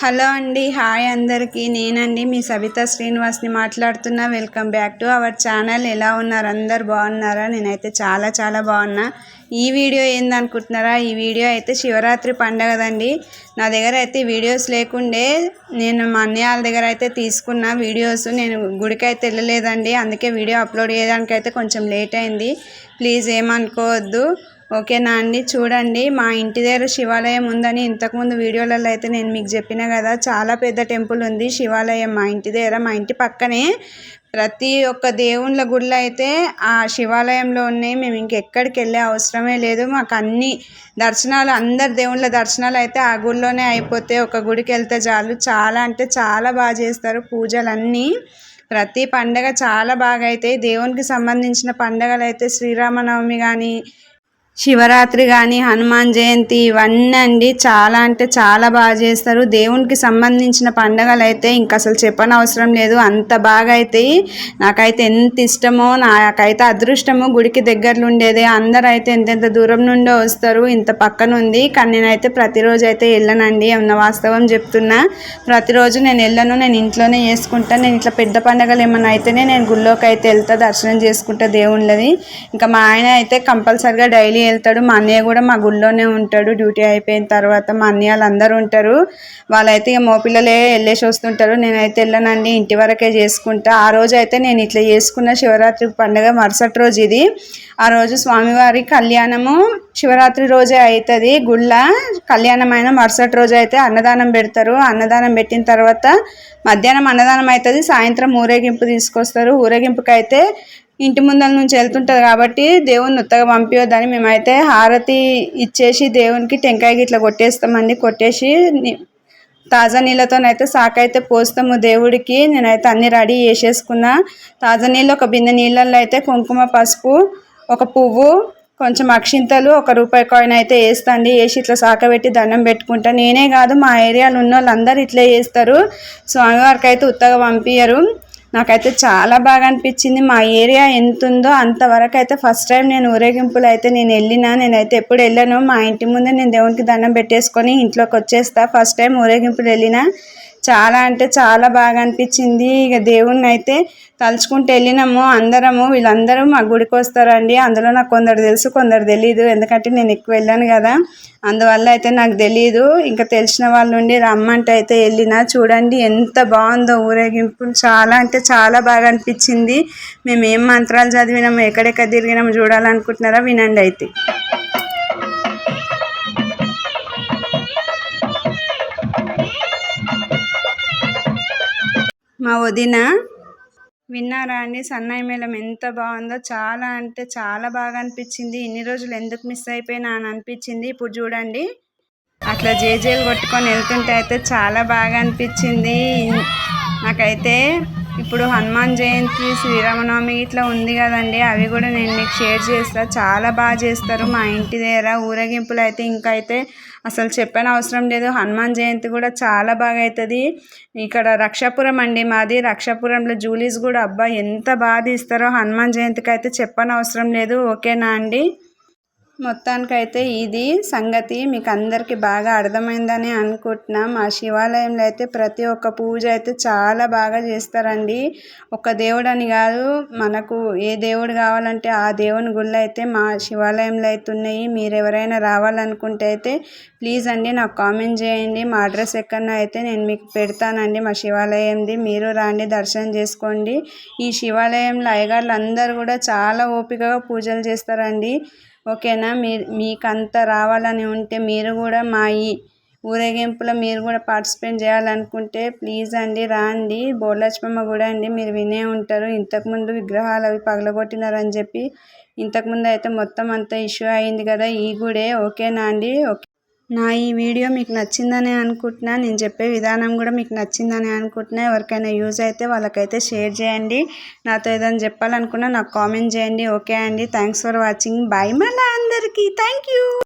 Hello అండి hi అందరికీ. నేనండి మీ సబిత శ్రీనివాస్ని మాట్లాడుతున్నా. Welcome back to our channel. ఎలా ఉన్నారు? అందరు బాగున్నారా? నేనైతే చాలా చాలా బాగున్నా. ఈ వీడియో ఏందనుకుంటున్నారా? ఈ వీడియో అయితే శివరాత్రి పండగదండి. నా దగ్గర అయితే వీడియోస్ లేకుండే నేను మా అన్నయ్య వాళ్ళ దగ్గర అయితే తీసుకున్న వీడియోస్. నేను గుడికి అయితే వెళ్ళలేదండి. అందుకే వీడియో అప్లోడ్ చేయడానికి అయితే కొంచెం లేట్ అయింది. ప్లీజ్ ఏమనుకోవద్దు. ఓకేనా అండి? చూడండి మా ఇంటి దగ్గర శివాలయం ఉందని ఇంతకుముందు వీడియోలలో అయితే నేను మీకు చెప్పిన కదా చాలా పెద్ద టెంపుల్ ఉంది శివాలయం మా ఇంటి దగ్గర మా ఇంటి పక్కనే. ప్రతి ఒక్క దేవుళ్ళ గుళ్ళు అయితే ఆ శివాలయంలో ఉన్నాయి. మేము ఇంకెక్కడికి వెళ్ళే అవసరమే లేదు. మాకు అన్ని దర్శనాలు అందరి దేవుళ్ళ దర్శనాలు అయితే ఆ గుడిలోనే అయిపోతే ఒక గుడికి వెళ్తే చాలు. చాలా అంటే చాలా బాగా చేస్తారు పూజలు అన్నీ ప్రతి పండగ చాలా బాగా అవుతాయి దేవునికి సంబంధించిన పండగలు అయితే శ్రీరామనవమి కానీ శివరాత్రి కానీ హనుమాన్ జయంతి ఇవన్నీ అండి చాలా అంటే చాలా బాగా చేస్తారు. దేవునికి సంబంధించిన పండగలు అయితే ఇంక అసలు చెప్పనవసరం లేదు. అంత బాగా అవుతాయి నాకైతే ఎంత ఇష్టమో నాకైతే అదృష్టము గుడికి దగ్గరలో ఉండేది అందరూ అయితే ఎంతెంత దూరం నుండో వస్తారు. ఇంత పక్కన ఉంది కానీ నేనైతే ప్రతిరోజు అయితే వెళ్ళనండి ఉన్న వాస్తవం చెప్తున్నా. ప్రతిరోజు నేను వెళ్ళను నేను ఇంట్లోనే చేసుకుంటాను నేను ఇట్లా పెద్ద పండగలు ఏమైనా అయితేనే నేను గుళ్ళోకి అయితే వెళ్తా దర్శనం చేసుకుంటా దేవుళ్ళది. ఇంకా మా ఆయన అయితే కంపల్సరిగా డైలీ వెళ్తాడు. మా అన్నయ్య కూడా మా గుళ్ళోనే ఉంటాడు. డ్యూటీ అయిపోయిన తర్వాత మా అన్నయ్య వాళ్ళందరూ ఉంటారు. వాళ్ళైతే ఇక మోపిల్లలే వెళ్ళేసి వస్తుంటారు. నేనైతే వెళ్ళనండి. ఇంటి వరకే చేసుకుంటా. ఆ రోజు అయితే నేను ఇట్లా చేసుకున్న శివరాత్రి పండుగ మరుసటి రోజు ఇది. ఆ రోజు స్వామివారి కళ్యాణము శివరాత్రి రోజే అవుతుంది గుళ్ళ కళ్యాణం అయిన మరుసటి రోజు అయితే అన్నదానం పెడతారు. అన్నదానం పెట్టిన తర్వాత మధ్యాహ్నం అన్నదానం అవుతుంది సాయంత్రం ఊరేగింపు తీసుకొస్తారు. ఊరేగింపుకి అయితే ఇంటి ముందల నుంచి వెళ్తుంటుంది కాబట్టి దేవుని ఉత్తగా పంపించొద్దని మేమైతే హారతి ఇచ్చేసి దేవునికి టెంకాయ గిట్ల కొట్టేస్తామండి. కొట్టేసి తాజా నీళ్ళతోనైతే సాకైతే పోస్తాము దేవుడికి. నేనైతే అన్ని రెడీ చేసేసుకున్నా. తాజా నీళ్ళు ఒక బిందె నీళ్ళల్లో అయితే కుంకుమ పసుపు ఒక పువ్వు కొంచెం అక్షింతలు ఒక రూపాయి కాయిన్ అయితే వేస్తాండి. వేసి ఇట్లా సాకబెట్టి దండం పెట్టుకుంటా. నేనే కాదు మా ఏరియాలో ఉన్న వాళ్ళందరూ ఇట్లే చేస్తారు. స్వామివారికి అయితే ఉత్తగా పంపించరు నాకైతే చాలా బాగా అనిపించింది మా ఏరియా ఎంత ఉందో అంతవరకు అయితే ఫస్ట్ టైం నేను ఊరేగింపులు అయితే నేను వెళ్ళినా నేనైతే ఎప్పుడు వెళ్ళాను. మా ఇంటి ముందే నేను దేవునికి దండం పెట్టేసుకొని ఇంట్లోకి వచ్చేస్తా ఫస్ట్ టైం ఊరేగింపులు వెళ్ళినా. చాలా అంటే చాలా బాగా అనిపించింది. ఇక దేవుణ్ణి అయితే తలుచుకుంటూ వెళ్ళినాము. అందరము వీళ్ళందరూ మా గుడికి వస్తారండి. అందులో నాకు కొందరు తెలుసు కొందరు తెలీదు. ఎందుకంటే నేను ఎక్కువ వెళ్ళాను కదా. అందువల్ల అయితే నాకు తెలియదు ఇంకా తెలిసిన వాళ్ళు ఉండి రమ్మంటే అయితే వెళ్ళిన చూడండి ఎంత బాగుందో ఊరేగింపు చాలా అంటే చాలా బాగా అనిపించింది. మేము ఏం మంత్రాలు చదివినాము ఎక్కడెక్కడ తిరిగినాము చూడాలనుకుంటున్నారా వినండి అయితే. మా వదిన. విన్నారా అండి? సన్నాయి మేళం ఎంత బాగుందో? చాలా అంటే చాలా బాగా అనిపించింది. ఇన్ని రోజులు ఎందుకు మిస్ అయిపోయినా అని అనిపించింది. ఇప్పుడు చూడండి. అట్లా జేజేలు కొట్టుకొని వెళ్తుంటే అయితే చాలా బాగా అనిపించింది. నాకైతే ఇప్పుడు హనుమాన్ జయంతి శ్రీరామనవమి ఇట్లా ఉంది కదండి. అవి కూడా నేను మీకు షేర్ చేస్తాను చాలా బాగా చేస్తారు మా ఇంటి దగ్గర. ఊరేగింపులు అయితే ఇంకా అయితే అసలు చెప్పని అవసరం లేదు. హనుమాన్ జయంతి కూడా చాలా బాగా అవుతుంది ఇక్కడ రక్షాపురం అండి మాది. రక్షాపురంలో జూలీస్ కూడా అబ్బా ఎంత బాగా తీస్తారో హనుమాన్ జయంతికి అయితే చెప్పని అవసరం లేదు. ఓకేనా అండి? మొత్తానికైతే ఇది సంగతి మీకు అందరికీ బాగా అర్థమైందని అనుకుంటున్నాం. మా శివాలయంలో అయితే ప్రతి ఒక్క పూజ అయితే చాలా బాగా చేస్తారండి. ఒక దేవుడు అని కాదు మనకు ఏ దేవుడు కావాలంటే ఆ దేవుని గుళ్ళు అయితే మా శివాలయంలో అయితే ఉన్నాయి. మీరు ఎవరైనా రావాలనుకుంటే అయితే ప్లీజ్ అండి నాకు కామెంట్ చేయండి. మా అడ్రస్ ఎక్కడన్నా అయితే నేను మీకు పెడతానండి మా శివాలయంది. మీరు రాండి దర్శనం చేసుకోండి. ఈ శివాలయంలో అయ్యగారులు అందరూ కూడా చాలా ఓపికగా పూజలు చేస్తారండి. ఓకేనా? మీరు మీకు అంత రావాలని ఉంటే మీరు కూడా మా ఈ ఊరేగింపులో మీరు కూడా పార్టిసిపేట్ చేయాలనుకుంటే ప్లీజ్ అండి రాండి. బోర్లక్ష్మమ్మ కూడా అండి మీరు వినే ఉంటారు. ఇంతకుముందు విగ్రహాలు అవి పగలగొట్టినారని చెప్పి ఇంతకుముందు అయితే మొత్తం అంత ఇష్యూ అయింది కదా ఈ గుడే. ఓకేనా అండి? ఓకే. నా ఈ వీడియో మీకు నచ్చిందని అనుకుంటున్నా నేను చెప్పే విధానం కూడా మీకు నచ్చిందని అనుకుంటున్నా. ఎవరికైనా యూజ్ అయితే వాళ్ళకైతే షేర్ చేయండి. నాతో ఏదైనా చెప్పాలనుకున్నా నాకు కామెంట్ చేయండి. ఓకే అండి. Thanks for watching. బాయ్ మళ్ళీ అందరికీ. Thank you.